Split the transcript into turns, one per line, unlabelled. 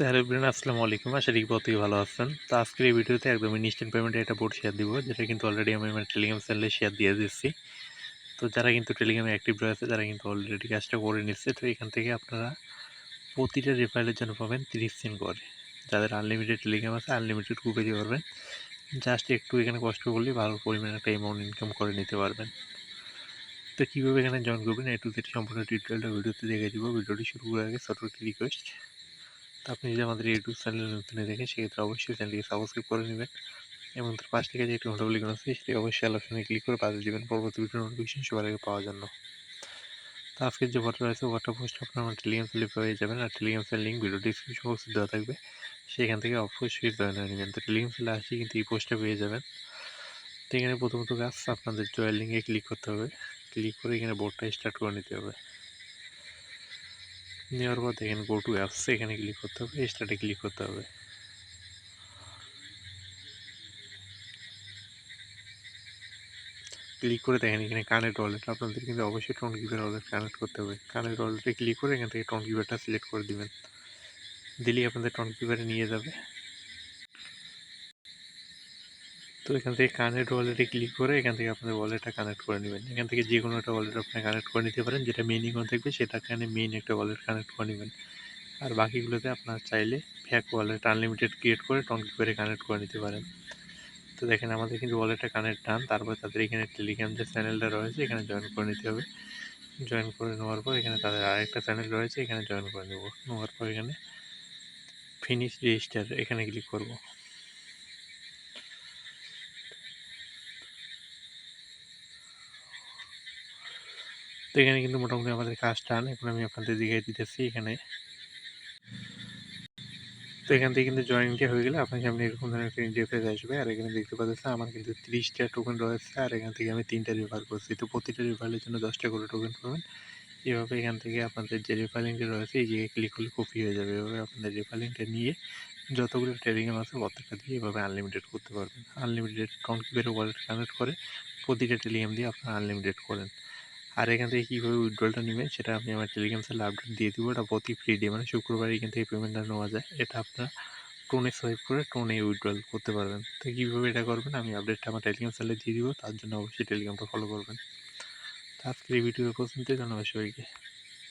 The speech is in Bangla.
তো হ্যালো ব্রেন আসসালামু আলাইকুম। আশা করি প্রত্যেকে ভালো আছেন। তো আজকের এই ভিডিওতে একদম ইনস্ট্যান্ট পেমেন্টের একটা বোর্ড শেয়ার দিব, যেটা কিন্তু অলরেডি আমি আমার টেলিগ্রাম চ্যানেলে শেয়ার দিয়ে দিচ্ছি তো যারা কিন্তু টেলিগ্রামে অ্যাক্টিভ রয়েছে, তারা কিন্তু অলরেডি কাজটা করে নিচ্ছে। তো এখান থেকে আপনারা প্রতিটা রেফারেলের জন্য পাবেন তিরিশ সেন্ট করে। যাদের আনলিমিটেড টেলিগ্রাম আছে আনলিমিটেড গ্রুপে দিতে পারবেন। জাস্ট একটু এখানে কষ্ট করলে ভালো পরিমাণে একটা অ্যামাউন্ট ইনকাম করে নিতে পারবেন। তো কীভাবে এখানে জয়েন করবেন, এ টু জেড সম্পূর্ণ টিউটোরিয়ালটা ভিডিওতে দেখে দিব। ভিডিওটি শুরু করার আগে ছোটো একটি রিকোয়েস্ট আপনি যদি আমাদের ইউটিউব চ্যানেল নতুন দেখেন সেক্ষেত্রে অবশ্যই চ্যানেলটিকে সাবস্ক্রাইব করে নেবেন এবং তার পাশ থেকে যে একটু ঘণ্টা লিখন আছে, সেটি অবশ্যই আলোচনায় ক্লিক করে পাঠিয়ে দেবেন পরবর্তী ভিডিও নোটিফিকেশন সবার আগে পাওয়ার জন্য। তো আজকের যে ফটো রয়েছে ফটো পোস্ট আপনার আমার টেলিগ্রাম চ্যানেলে পেয়ে যাবেন আর Telegram channel link video description বক্সে দেওয়া থাকবে। সেখান থেকে অবশ্যই জয়েন হয়ে নেবেন। তো টেলিগ্রাম চ্যানেলে আসি কিন্তু এই পোস্টটা পেয়ে যাবেন। তো এখানে প্রথমত কাজ আপনাদের জয়ের লিঙ্কে ক্লিক করতে হবে। ক্লিক করে এখানে বোর্ডটা স্টার্ট করে নিতে হবে। নেওয়ার পর দেখেন গো টু অ্যাপস এখানে ক্লিক করতে হবে স্টার্টে ক্লিক করতে হবে। ক্লিক করে দেখেন এখানে কানেক্ট ওয়ালেট আপনাদের কিন্তু অবশ্যই টোন কিপার ওয়ালেট কানেক্ট করতে হবে। কানেক্ট ওয়ালেটে ক্লিক করে এখান থেকে টোন কিপারটা সিলেক্ট করে দিবেন। দিলেই আপনাদের টোন কিপারে নিয়ে যাবে। তো এখান থেকে কানেক্ট ওয়ালেটে ক্লিক করে এখান থেকে আপনাদের ওয়ালেটটা কানেক্ট করে নেবেন। এখান থেকে যে কোনো একটা ওয়ালেট আপনি কানেক্ট করে নিতে পারেন, যেটা মেইন ইকন থাকবে সেটা এখানে মেইন একটা ওয়ালেট কানেক্ট করে নেবেন। আর বাকিগুলোতে আপনার চাইলে ফ্যাক ওয়ালেট আনলিমিটেড ক্রিয়েট করে টন করে কানেক্ট করে নিতে পারেন। তো দেখেন আমাদের কিন্তু ওয়ালেটটা কানেক্ট ডান তারপর তাদের এখানে টেলিগ্রাম যে চ্যানেলটা রয়েছে, এখানে জয়েন করে নিতে হবে। জয়েন করে নেওয়ার পর এখানে তাদের আরেকটা চ্যানেল রয়েছে, এখানে জয়েন করে নেব। নেওয়ার পর এখানে ফিনিশ রেজিস্টার এখানে ক্লিক করব। তো এখানে কিন্তু মোটামুটি আমাদের কাজ টান এখন আমি আপনাদের দেখিয়ে দিতেছি এখানে। তো এখান থেকে কিন্তু জয়েনিংটা হয়ে গেলে আপনার সামনে এরকম ধরনের একটা ইন্টারফেস আসবে। আর এখানে দেখতে পাচ্ছেন আমার কিন্তু তিরিশটা টোকেন রয়েছে আর এখান থেকে আমি তিনটা রেফার করছি। তো প্রতিটা রেফারের জন্য দশটা করে টোকেন পাবেন। এভাবে এখান থেকে আপনাদের যে রেফারিংটা রয়েছে, এই জায়গায় ক্লিক করলে কপি হয়ে যাবে। এভাবে আপনাদের রেফারিংটা নিয়ে যতগুলো টেলিগ্রাম আছে প্রত্যেকটা দিয়ে এভাবে আনলিমিটেড করতে পারবেন। আনলিমিটেড কাউন্ট কিপের ওয়ালেট কানেক্ট করে, প্রতিটা টেলিগ্রাম দিয়ে আপনারা আনলিমিটেড করেন। আর এখান থেকে কীভাবে উইথড্রলটা নেবেন সেটা আমি আমার টেলিগ্রাম চ্যানেলে আপডেট দিয়ে দিব। এটা প্রতি ফ্রি ডে মানে শুক্রবার এখান থেকে পেমেন্টটা নেওয়া যায়। এটা আপনারা টোনে সোয়াইপ করে টোনে উইথড্রল করতে পারবেন। তো কীভাবে এটা করবেন, আমি আপডেটটা আমার টেলিগ্রাম সেলে দিয়ে দিব। তার জন্য অবশ্যই টেলিগ্রামটা ফলো করবেন। তো আজকের এই ভিডিও পর্যন্তই। ধন্যবাদ সবাইকে।